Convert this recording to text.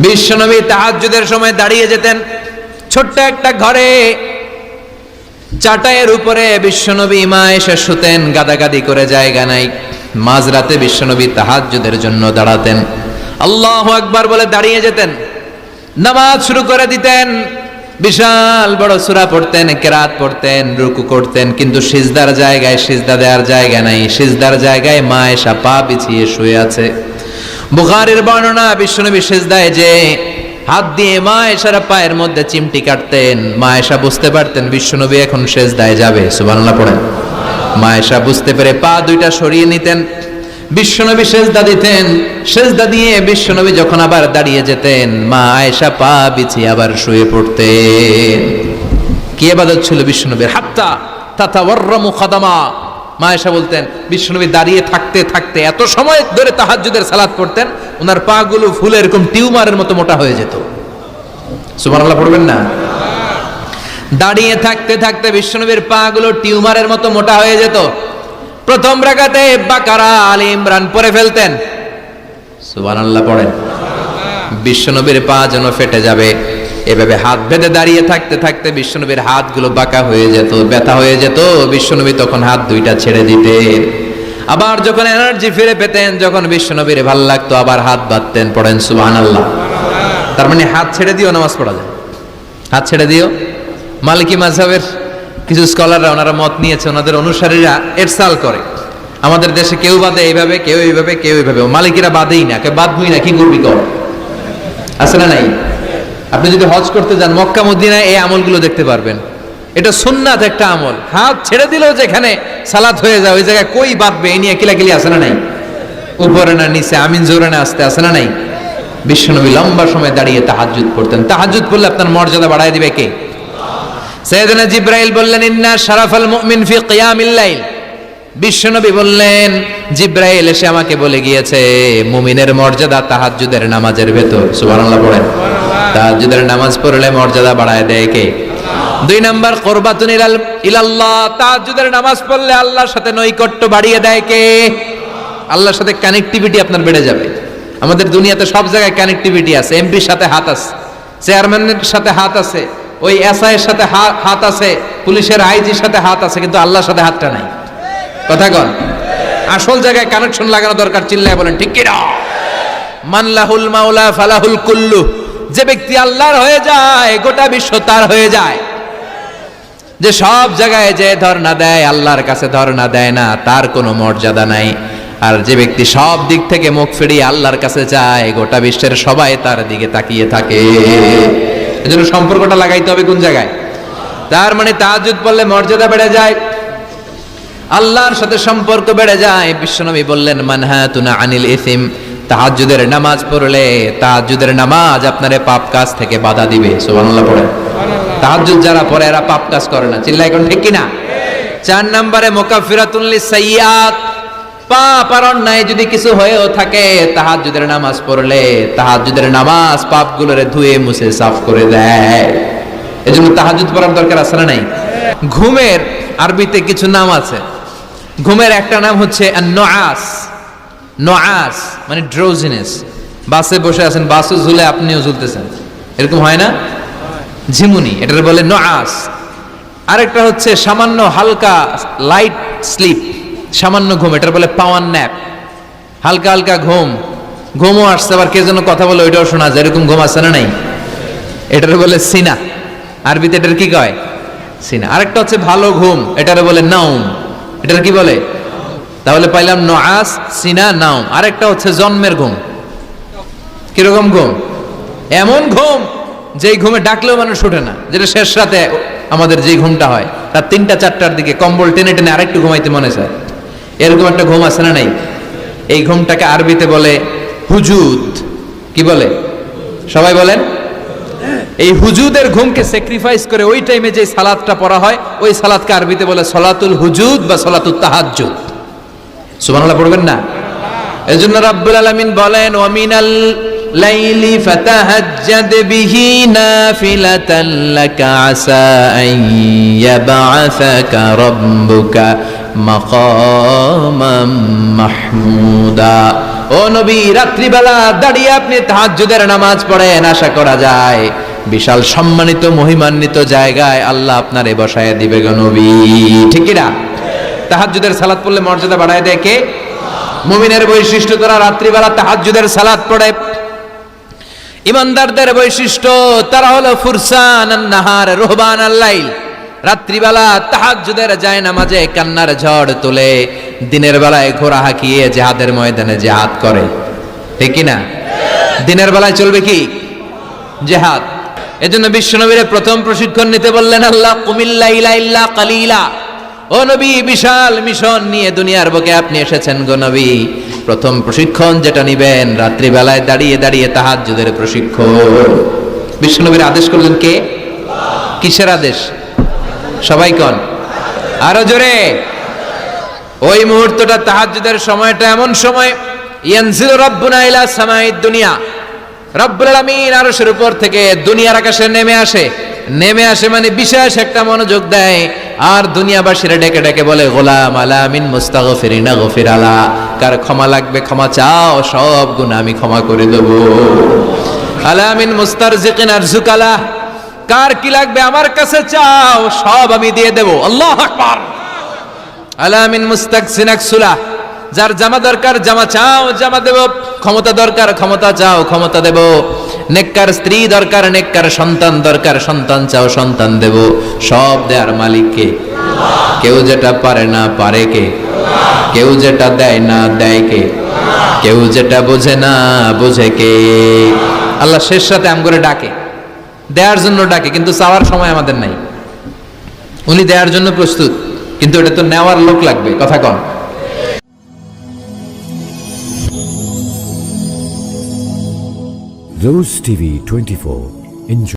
বিশ্বনবী তাহাজুদের সময় দাঁড়িয়ে যেতেন ছোট্ট একটা ঘরে। চাটায়ের উপরে বিশ্বনবী মা এসে শুতেন, গাদাগাদি করে জায়গা নাই। মাঝরাতে বিশ্বনবী তাহাজুদের জন্য দাঁড়াতেন। আল্লাহ আকবার বলে দাঁড়িয়ে যেতেন। নামাজ শুরু করে দিতেন। বিশাল বড় সূরা পড়তেন, কেরাত পড়তেন, রুকু করতেন, কিন্তু সিজদার জায়গায় সিজদা দেওয়ার জায়গা নাই। সিজদার জায়গায় মা এসা পা বিছিয়ে শুয়ে আছে। বুখারের বর্ণনা, বিশ্বনবী সিজদায় যে হাত দিয়ে মা এসারা পায়ের মধ্যে চিমটি কাটতেন, মা এসা বুঝতে পারতেন বিশ্বনবী এখন সেজদায় যাবে। সুবহানাল্লাহ পড়েন। মা এসা বুঝতে পেরে পা দুইটা সরিয়ে নিতেন। বিশ্বনবী সেজদা দিতেন। সেজদা দিয়ে বিশ্বনবী যখন আবার দাঁড়িয়ে যেতেন, মা আয়েশা পা বিছিয়ে আবার শুয়ে পড়তেন। কি এবাদত ছিল বিশ্বনবীর হাত্তা তাতা ওয়ার্রামু খাদামা। মা আয়েশা বলতেন বিশ্বনবী দাঁড়িয়ে থাকতে থাকতে এত সময় ধরে তাহাজ্জুদের সালাত পড়তেন ওনার পা গুলো ফুলে এরকম টিউমারের মতো মোটা হয়ে যেত। সুবহানাল্লাহ, পড়বেন না? দাঁড়িয়ে থাকতে থাকতে বিশ্বনবীর পা গুলো টিউমারের মতো মোটা হয়ে যেত। প্রথম রাগাতে বাকারা আলী ইমরান পরে ফেলতেন। সুবহানাল্লাহ পড়েন। বিশ্বনবীর পা যেন ফেটে যাবে। এভাবে হাত বেঁধে দাঁড়িয়ে থাকতে থাকতে বিশ্বনবীর হাতগুলো বাঁকা হয়ে যেত, ব্যথা হয়ে যেত। বিশ্বনবী তখন হাত দুইটা ছেড়ে দিতেন। আবার যখন এনার্জি ফিরে পেতেন, যখন বিশ্বনবীর ভালো লাগতো, আবার হাত বাঁধতেন। পড়েন সুবহানাল্লাহ। তার মানে হাত ছেড়ে দিও নামাজ পড়া যায়। হাত ছেড়ে দিও মালিকি মাঝহের কিছু স্কলাররা ওনারা মত নিয়েছে, ওনাদের অনুসারীরা এরসাল করে। আমাদের দেশে কেউ বাদে এইভাবে, কেউ এইভাবে কেউ এইভাবে। মালিকেরা বাদেই না, কেউ বাদবই না, কি করবি কর? আছে না নাই? আপনি যদি হজ করতে যান, মক্কা, মদিনায় এই আমলগুলো দেখতে পারবেন। এটা সুন্নাত একটা আমল। হাত ছেড়ে দিলেও যেখানে সালাত হয়ে যায়, ওই জায়গায় কই বাঁধবে এই নিয়ে কিলাকিলি আছে না নাই? উপরে না নিচে, আমিন জোরে না আসতে, আছে না নাই? বিশ্বনবী লম্বা সময় দাঁড়িয়ে তাহাজ্জুদ পড়তেন। তাহাজ্জুদ পড়লে আপনার মর্যাদা বাড়ায় দিবে কে? সৈয়দনা জিব্রাইল বললেন, ইন্না শারাফাল মুমিন ফি কিয়ামিল লাইল। বিশ্বনবী বললেন, জিব্রাইল এসে আমাকে বলে গিয়েছে, মুমিনের মর্যাদা তাহাজ্জুদের নামাজের ভেতর। সুবহানাল্লাহ পড়েন। তাহাজ্জুদের নামাজ পড়লে মর্যাদা বাড়ায় দেয় কে? দুই নাম্বার, কোরবাতুন ইলাল, ইলাল্লাহ। তাহাজ্জুদের নামাজ পড়লে আল্লাহর সাথে নৈকট্য বাড়িয়ে দেয় কে? আল্লাহর সাথে কানেক্টিভিটি আপনার বেড়ে যাবে। আমাদের দুনিয়াতে সব জায়গায় কানেক্টিভিটি আছে এমপির সাথে হাত আছে চেয়ারম্যানের সাথে হাত আছে ওই এসআই এর সাথে হাত আছে, পুলিশের আইজির সাথে হাত আছে, কিন্তু আল্লাহর সাথে হাতটা নাই। কথা কন। আসল জায়গায় কানেকশন লাগানো দরকার, চিল্লায় বলেন, ঠিক কিনা? মানলাহুল মাওলা ফালাহুল কুল্লু। যে ব্যক্তি আল্লাহর হয়ে যায়, গোটা বিশ্ব তার হয়ে যায়। যে সব জায়গায় যে ধর্ণা দেয়, আল্লাহর কাছে ধর্ণা দেয় না, তার কোনো মর্যাদা নাই। আর যে ব্যক্তি সব দিক থেকে মুখ ফিরিয়ে আল্লাহর কাছে যায়, গোটা বিশ্বের সবাই তার দিকে তাকিয়ে থাকে। এজন্য সম্পর্কটা লাগাইতে হবে কোন জায়গায়? তার মানে তাহাজ্জুদ পড়লে মর্যাদা বেড়ে যায়। আল্লাহর সাথে সম্পর্ক বেড়ে যায়। বিশ্বনবী বললেন, মানহাতুনা আনিল ইসিম। তাহাজ্জুদের নামাজ পড়লে তাহাজ্জুদের নামাজ আপনারে পাপ কাজ থেকে বাধা দিবে। সুবহানাল্লাহ পড়ে তাহাজ্জুদ যারা পড়ে, এরা পাপ কাজ করে না। চিল্লাই এখন ঠিক কিনা? চার নম্বরে মোকাফিরাতুল সাইয়াত পাপ আর অন্যায় যদি কিছু হয়েও থাকে, তাহাজ্জুদের নামাজ পড়লে তাহাজ্জুদের নামাজ পাপগুলোরে ধুয়ে মুছে সাফ করে দেয়। এজন্য তাহাজ্জুদ পড়ার দরকার আছে না নাই? ঘুমের আরবিতে কিছু নাম আছে। ঘুমের একটা নাম হচ্ছে নআস নআস মানে ড্রোজিনেস বাসে বসে আছেন বাসও ঝুলে আপনিও ঝুলতেছেন। এরকম হয় না? ঝিমুনি, এটার বলে নআস আরেকটা হচ্ছে সামান্য হালকা লাইট স্লিপ সামান্য ঘুম, এটার বলে পাওয়ার ন্যাপ। হালকা হালকা ঘুম। ঘুমও আসছে, আবার কে যেন কথা বলে ওইটাও শোনা যায়। এরকম ঘুম আসছে না নাই? এটার বলে সিনা। আরবিতে এটার কি কয়? সিনা। আরেকটা হচ্ছে ভালো ঘুম, এটার বলে নাউম এটার কি বলে? তাহলে পাইলাম নআস সিনা নাউম আরেকটা হচ্ছে জন্মের ঘুম। কীরকম ঘুম? এমন ঘুম, যেই ঘুমে ডাকলেও মানুষ ওঠে না। যেটা শেষ রাতে আমাদের যেই ঘুমটা হয়, তার তিনটা, চারটার দিকে কম্বল টেনে টেনে আরেকটু ঘুমাইতে মনে চায়। এরকম একটা ঘুম আছে না নাই? এই ঘুমটাকে আরবিতে বলে হুজুদ। কি বলে? সবাই বলেন? এই হুজুদের ঘুমকে স্যাক্রিফাইস করে ওই টাইমে যে সালাদটা পড়া হয়, ওই সালাদকে আরবিতে বলে সলাতুল হুজুদ বা সলাতুল তাহাজ্জুদ। সুবহানাল্লাহ, পড়বেন না? এজন্য রাব্বুল আলামিন বলেন ওয়ামিনাল লাইলি ফাতাহাজ্জাদ বিহি নাফিলাতান আসা আন রাব্বুকা। মাকামাম মাহমুদা। ও নবী, রাত্রিবেলা দাঁড়িয়ে আপনি তাহাজ্জুদের নামাজ পড়েন, আশা করা যায়। বিশাল সম্মানিত, মহিমান্বিত জায়গায় আল্লাহ আপনারে বসায় দিবে গো নবী। ঠিক তাহাজ্জুদের সালাত পড়লে মর্যাদা বাড়ায় দেয় কে? মুমিনের বৈশিষ্ট্য তারা রাত্রিবেলা তাহাজ্জুদের সালাত পড়ে। ইমানদারদের বৈশিষ্ট্য, তারা হলো ফুরসান নাহার রোহবান আল্লাইল রাত্রিবেলা তাহাজ্জুদের যায় নামাজে কান্নার ঝড় তুলে দিনের বেলায় ঘোড়া হাঁকিয়ে জেহাদের ময়দানে জেহাদ করে। ঠিক না দিনের বেলায় চলবে কি? জেহাদ। এজন্য বিশ্বনবীর প্রথম প্রশিক্ষণ নিতে বললেন আল্লাহ কুমিল্লা ইলা ইল্লা কালিলা। ও নবী, বিশাল মিশন নিয়ে দুনিয়ার বুকে আপনি এসেছেন গো নবী। প্রথম প্রশিক্ষণ যেটা নিবেন, রাত্রিবেলায় দাঁড়িয়ে দাঁড়িয়ে তাহাজ্জুদের প্রশিক্ষণ। বিশ্বনবীর আদেশ করলেন কে? কিসের আদেশ? সবাই কন। আরও জোরে। ওই মুহূর্তটা তাহাজ্জুদের সময়টা এমন সময়, ইয়ানজিলু রাব্বুনা ইলা সামাইদ দুনিয়া। রব্বুল আলামিন আরশের উপর থেকে দুনিয়ার আকাশে নেমে আসে। নেমে আসে মানে বিশেষ একটা মনোযোগ দেয়। আর দুনিয়াবাসীরা ডেকে ডেকে বলে, গোলাম আলামিন মুস্তাগফিরিনা গফির আলা। কার ক্ষমা লাগবে, ক্ষমা চাও, সব গুণ আমি ক্ষমা করে দেব। আলামিন মুস্তারজিকিন আরজুকালা কার কি লাগবে আমার কাছে চাও? সব আমি দিয়ে দেব। আল্লাহ আলামিন মুস্তাক সিনাকসুলা যার জামা দরকার, জামা চাও, জামা দেব। ক্ষমতা দরকার, ক্ষমতা চাও, ক্ষমতা দেব। নেককার স্ত্রী দরকার, নেককার সন্তান দরকার, সন্তান চাও, সন্তান দেব। সব দেয়ার মালিককে কেউ যেটা পারে না পারে কে? কেউ যেটা দেয় না দেয় কে? কেউ যেটা বোঝে না বোঝে কে? আল্লাহ শেষ সাথে আম করে ডাকে। দেওয়ার জন্য ডাকে, কিন্তু চাওয়ার সময় আমাদের নাই উনি দেওয়ার জন্য প্রস্তুত, কিন্তু এটা তো নেওয়ার লোক লাগবে, কথা কন Rose TV 24. Enjoy.